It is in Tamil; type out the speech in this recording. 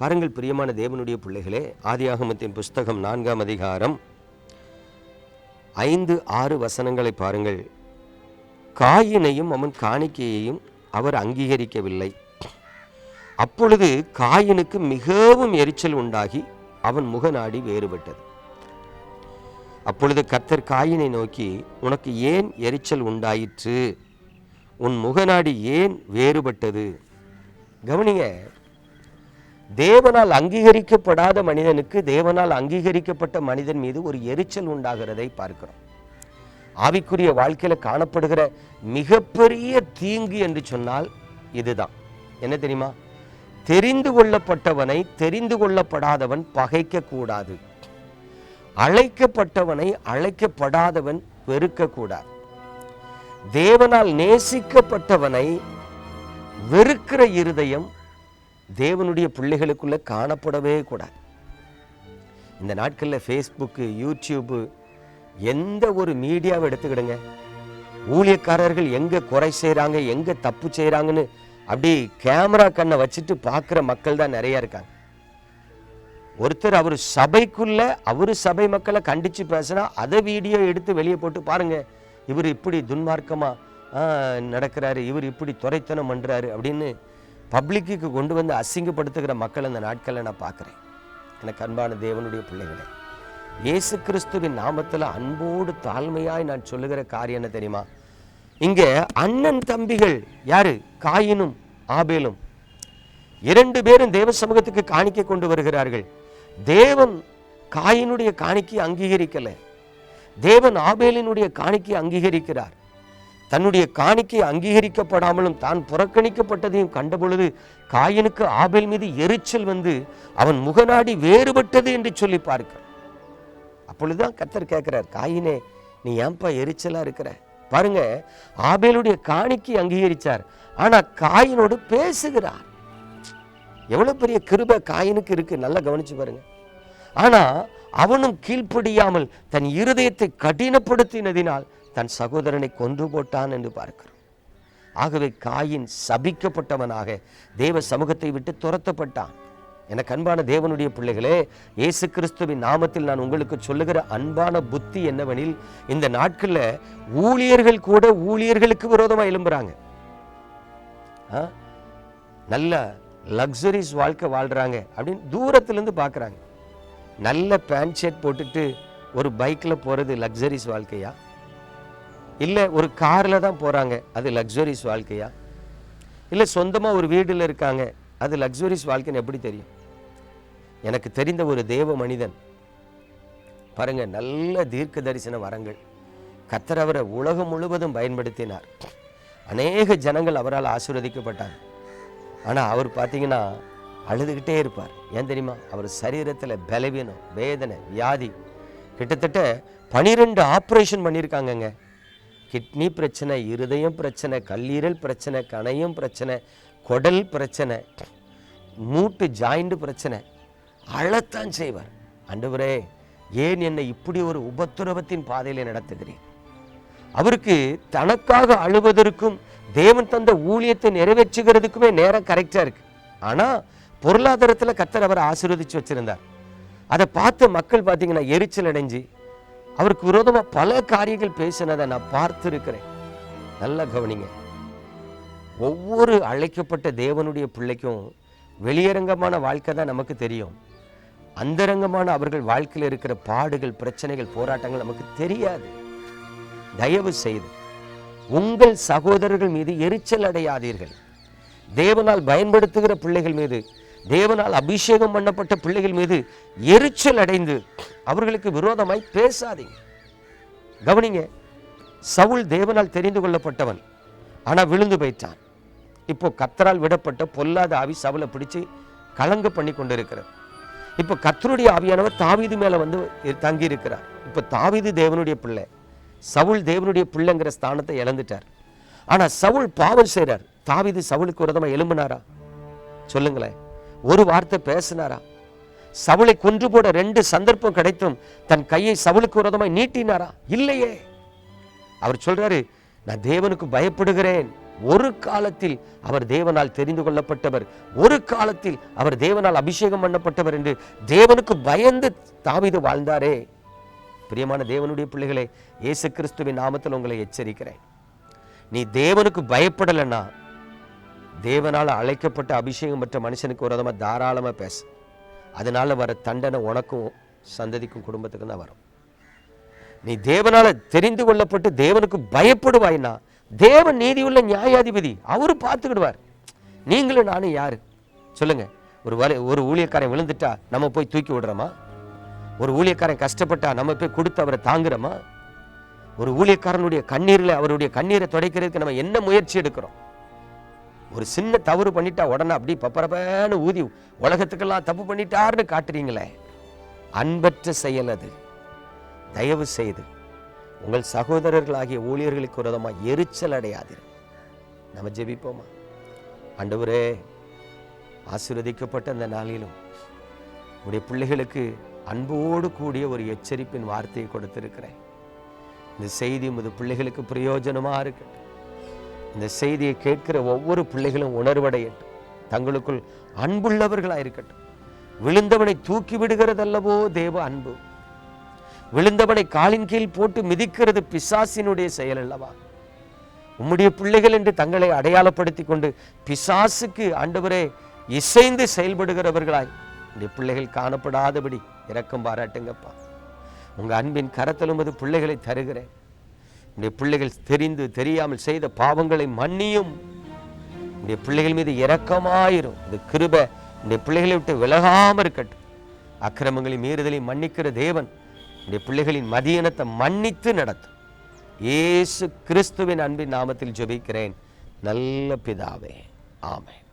பாருங்கள் பிரியமான தேவனுடைய பிள்ளைகளே ஆதியாகமத்தின் புஸ்தகம் நான்காம் அதிகாரம் ஐந்து ஆறு வசனங்களை பாருங்கள். காயினையும் அவன் காணிக்கையையும் அவர் அங்கீகரிக்கவில்லை. அப்பொழுது காயினுக்கு மிகவும் எரிச்சல் உண்டாகி அவன் முகநாடி வேறுபட்டது. அப்பொழுது கர்த்தர் காயினை நோக்கி உனக்கு ஏன் எரிச்சல் உண்டாயிற்று? உன் முகநாடி ஏன் வேறுபட்டது? கவனிங்க தேவனால் அங்கீகரிக்கப்படாத மனிதனுக்கு தேவனால் அங்கீகரிக்கப்பட்ட மனிதன் மீது ஒரு எரிச்சல் உண்டாகிறதை பார்க்கிறோம். ஆவிக்குரிய வாழ்க்கையில காணப்படுகிற மிகப்பெரிய தீங்கு என்று சொன்னால் இதுதான். என்ன தெரியுமா? தெரிந்து கொள்ளப்பட்டவனை தெரிந்து கொள்ளப்படாதவன் பகைக்க கூடாது அழைக்கப்பட்டவனை அழைக்கப்படாதவன் வெறுக்க கூடாது தேவனால் நேசிக்கப்பட்டவனை வெறுக்கிற இருதயம் தேவனுடைய பிள்ளைகளுக்குள்ளே காணப்படவே கூடாது. இந்த நாட்களில் ஃபேஸ்புக்கு யூடியூப்பு எந்த ஒரு மீடியாவை எடுத்துக்கிடுங்க. ஊழியக்காரர்கள் எங்கே குறை செய்கிறாங்க எங்கே தப்பு செய்கிறாங்கன்னு அப்படி கேமரா கண்ணை வச்சுட்டு பார்க்குற மக்கள் தான் நிறையா இருக்காங்க. ஒருத்தர் அவர் சபைக்குள்ள அவர் சபை மக்களை கண்டித்து பேசுனா அதை வீடியோ எடுத்து வெளியே போட்டு பாருங்கள் இவர் இப்படி துன்மார்க்கமாக நடக்கிறாரு இவர் இப்படி துரைத்தனம் பண்ணுறாரு அப்படின்னு பப்ளிக்கு கொண்டு வந்து அசிங்கப்படுத்துகிற மக்கள் அந்த நாட்களில் நான் பார்க்குறேன். எனக்கு அன்பான தேவனுடைய பிள்ளைகளை இயேசு கிறிஸ்துவின் நாமத்தில் அன்போடு தாழ்மையாய் நான் சொல்லுகிற காரியம் என்ன தெரியுமா? இங்கே அண்ணன் தம்பிகள் யாரு? காயினும் ஆபேலும். இரண்டு பேரும் தேவ சமூகத்துக்கு காணிக்கை கொண்டு வருகிறார்கள். தேவன் காயினுடைய காணிக்கை அங்கீகரிக்கலை. தேவன் ஆபேலினுடைய காணிக்கை அங்கீகரிக்கிறார். தன்னுடைய காணிக்கை அங்கீகரிக்கப்படாமலும் தான் புறக்கணிக்கப்பட்டதையும் கண்டபொழுது காயினுக்கு ஆபேல் மீது எரிச்சல் வந்து அவன் முகநாடி வேறுபட்டது என்று சொல்லி பார்க்க. அப்பொழுதுதான் கத்தர் கேட்கிறார் காயினே நீ ஏன்பா எரிச்சலா இருக்கிற? பாருங்க ஆபேலுடைய காணிக்கை அங்கீகரிச்சார் ஆனா காயினோடு பேசுகிறார். எவ்வளவு பெரிய கிருபை காயினுக்கு இருக்கு நல்லா கவனிச்சு பாருங்க. ஆனா அவனும் கீழ்ப்படியாமல் தன் இருதயத்தை கடினப்படுத்தினதினால் தன் சகோதரனை கொன்று போட்டான் என்று பார்க்கிறோம். ஆகவே காயின் சபிக்கப்பட்டவனாக தேவ சமூகத்தை விட்டு துரத்தப்பட்டான். என கண்பான தேவனுடைய பிள்ளைகளே இயேசு கிறிஸ்துவின் நாமத்தில் நான் உங்களுக்கு சொல்லுகிற அன்பான புத்தி என்னவெனில் இந்த நாட்களில் ஊழியர்கள் கூட ஊழியர்களுக்கு விரோதமாக எழும்புறாங்க. ஆ? நல்ல லக்ஸரிஸ் வாழ்க்கை வாழ்கிறாங்க அப்படின்னு தூரத்துலேருந்து பார்க்குறாங்க. நல்ல பேண்ட் ஷர்ட் போட்டுட்டு ஒரு பைக்கில் போகிறது லக்ஸரிஸ் வாழ்க்கையா? இல்லை ஒரு காரில் தான் போகிறாங்க அது லக்ஸுரிஸ் வாழ்க்கையா? இல்லை சொந்தமாக ஒரு வீடில் இருக்காங்க. அது லக்ஸுரிஸ் வாழ்க்கைன்னு எப்படி தெரியும்? எனக்கு தெரிந்த ஒரு தேவ மனிதன். பாருங்க நல்ல தீர்க்க தரிசன வரங்கள். கத்தர் அவரை உலகம் முழுவதும் பயன்படுத்தினார். அநேக ஜனங்கள் அவரால் ஆசீர்வதிக்கப்பட்டாங்க. ஆனால் அவர் பார்த்தீங்கன்னா அழுதுகிட்டே இருப்பார். ஏன் தெரியுமா? அவர் சரீரத்தில் பலவீனம் வேதனை வியாதி. கிட்டத்தட்ட பனிரெண்டு ஆப்ரேஷன் பண்ணியிருக்காங்கங்க. கிட்னி பிரச்சனை இருதயம் பிரச்சனை கல்லீரல் பிரச்சனை கணையம் பிரச்சனை குடல் பிரச்சனை மூட்டு ஜாயிண்ட் பிரச்சனை அழத்தான் செய்வார். அண்டவரே ஏன் என்னை இப்படி ஒரு உபத்துரவத்தின் பாதையில் நடத்துகிறேன் அவருக்கு தனக்காக அழுவதற்கும் தேவன் தந்த ஊழியத்தை நிறைவேற்றுகிறதுக்குமே நேரம் கரெக்டாக இருக்கு. ஆனால் பொருளாதாரத்தில் கத்தர் அவரை ஆசீர்வதிச்சு வச்சிருந்தார். அதை பார்த்து மக்கள் பார்த்தீங்கன்னா எரிச்சல் அடைஞ்சு அவருக்கு விரோதமாக பல காரியங்கள் பேசினதை நான் பார்த்துருக்கிறேன். நல்லா கவனிங்க. ஒவ்வொரு அழைக்கப்பட்ட தேவனுடைய பிள்ளைக்கும் வெளியரங்கமான வாழ்க்கை தான் நமக்கு தெரியும். அந்தரங்கமான அவர்கள் வாழ்க்கையில் இருக்கிற பாடுகள் பிரச்சனைகள் போராட்டங்கள் நமக்கு தெரியாது. தயவு செய்து உங்கள் சகோதரர்கள் மீது எரிச்சல் அடையாதீர்கள். தேவனால் பயன்படுத்துகிற பிள்ளைகள் மீது தேவனால் அபிஷேகம் பண்ணப்பட்ட பிள்ளைகள் மீது எரிச்சல் அடைந்து அவர்களுக்கு விரோதமாய் பேசாதீங்க. கவனிங்க சவுல் தேவனால் தெரிந்து கொள்ளப்பட்டவன். ஆனா விழுந்து போயிட்டான். இப்போ கத்தரால் விடப்பட்ட பொல்லாத ஆவி சவுலை பிடிச்சு கலங்க பண்ணி கொண்டிருக்கிறது. இப்போ கத்தருடைய ஆவியானவர் தாவிது மேல வந்து தங்கி இருக்கிறார் இப்போ தாவிது தேவனுடைய பிள்ளை சவுல் தேவனுடைய பிள்ளைங்கிற ஸ்தானத்தை இழந்துட்டார். ஆனா சவுல் பாவம் செய்கிறார் தாவிது சவுலுக்கு விரதமாக எழும்பினாரா? சொல்லுங்களேன். ஒரு வார்த்தை பேசினாரா? சவுளை கொன்று போட ரெண்டு சந்தர்ப்பம் கிடைத்தும் தன் கையை சவுளுக்கு விரோதமாய் நீட்டினாரா? இல்லையே. அவர் சொல்றாரு நான் தேவனுக்கு பயப்படுகிறேன். ஒரு காலத்தில் அவர் தேவனால் தெரிந்து கொள்ளப்பட்டவர். ஒரு காலத்தில் அவர் தேவனால் அபிஷேகம் பண்ணப்பட்டவர் என்று தேவனுக்கு பயந்து தாவிது வாழ்ந்தாரே. பிரியமான தேவனுடைய பிள்ளைகளை இயேசு கிறிஸ்துவின் நாமத்தில் உங்களை எச்சரிக்கிறேன். நீ தேவனுக்கு பயப்படலைன்னா தேவனால் அழைக்கப்பட்ட அபிஷேகம் பெற்ற மனுஷனுக்கு விரோதமா தாராளமா பேசு. அதனால வர தண்டனை உனக்கும் சந்ததிக்கும் குடும்பத்துக்கும் தான் வரும். நீ தேவனால தெரிந்து கொள்ளப்பட்டு தேவனுக்கு பயப்படுவாய்னா தேவன் நீதியுள்ள நியாயாதிபதி அவரு பார்த்துக்கிடுவார். நீங்களும் நானும் யாரு? சொல்லுங்க. ஒரு வலை ஒரு ஊழியக்காரன் விழுந்துட்டா நம்ம போய் தூக்கி விடுறோமா? ஒரு ஊழியக்காரன் கஷ்டப்பட்டா நம்ம போய் கொடுத்து அவரை தாங்குறோமா? ஒரு ஊழியக்காரனுடைய கண்ணீரில் அவருடைய கண்ணீரை துடைக்கிறதுக்கு நம்ம என்ன முயற்சி எடுக்கிறோம்? ஒரு சின்ன தவறு பண்ணிட்டா உடனே அப்படி பப்பரப்பேன்னு ஊதி உலகத்துக்கெல்லாம் தப்பு பண்ணிட்டாருன்னு காட்டுறீங்களே. அன்பற்ற செயல் அது. தயவு செய்து உங்கள் சகோதரர்களாகிய ஊழியர்களுக்கு விரோதமாக எரிச்சல் அடையாதீர். நம்ம ஜெபிப்போமா? ஆண்டவரே ஆசீர்வதிக்கப்பட்ட அந்த நாளிலும் உடைய பிள்ளைகளுக்கு அன்போடு கூடிய ஒரு எச்சரிப்பின் வார்த்தையை கொடுத்திருக்கிறேன். இந்த செய்தி உமது பிள்ளைகளுக்கு பிரயோஜனமா இருக்கட்டும். இந்த செய்தியை கேட்கிற ஒவ்வொரு பிள்ளைகளும் உணர்வடையட்டும். தங்களுக்குள் அன்புள்ளவர்களாக இருக்கட்டும். விழுந்தவனை தூக்கி விடுகிறதல்லவோ தேவ அன்பு. விழுந்தவனை காலின் கீழ் போட்டு மிதிக்கிறது பிசாசினுடைய செயல் அல்லவா? உம்முடைய பிள்ளைகள் என்று தங்களை அடையாளப்படுத்தி கொண்டு பிசாசுக்கு ஆண்டவரே இசைந்து செயல்படுகிறவர்களாய் இந்த பிள்ளைகள் காணப்படாதபடி இரக்கம் பாராட்டுங்கப்பா. உங்க அன்பின் கரத்தலும் உமது பிள்ளைகளை தருகிறேன். உடைய பிள்ளைகள் தெரிந்து தெரியாமல் செய்த பாவங்களை மன்னியும். உடைய பிள்ளைகள் மீது இரக்கமாயிரும். இந்த கிருப உடைய பிள்ளைகளை விட்டு விலகாமல் இருக்கட்டும். அக்கிரமங்களின் மீறுதலை மன்னிக்கிற தேவன் உடைய பிள்ளைகளின் மதியனத்தை மன்னித்து நடத்தும். இயேசு கிறிஸ்துவின் அன்பின் நாமத்தில் ஜெபிக்கிறேன். நல்ல பிதாவே. ஆமென்.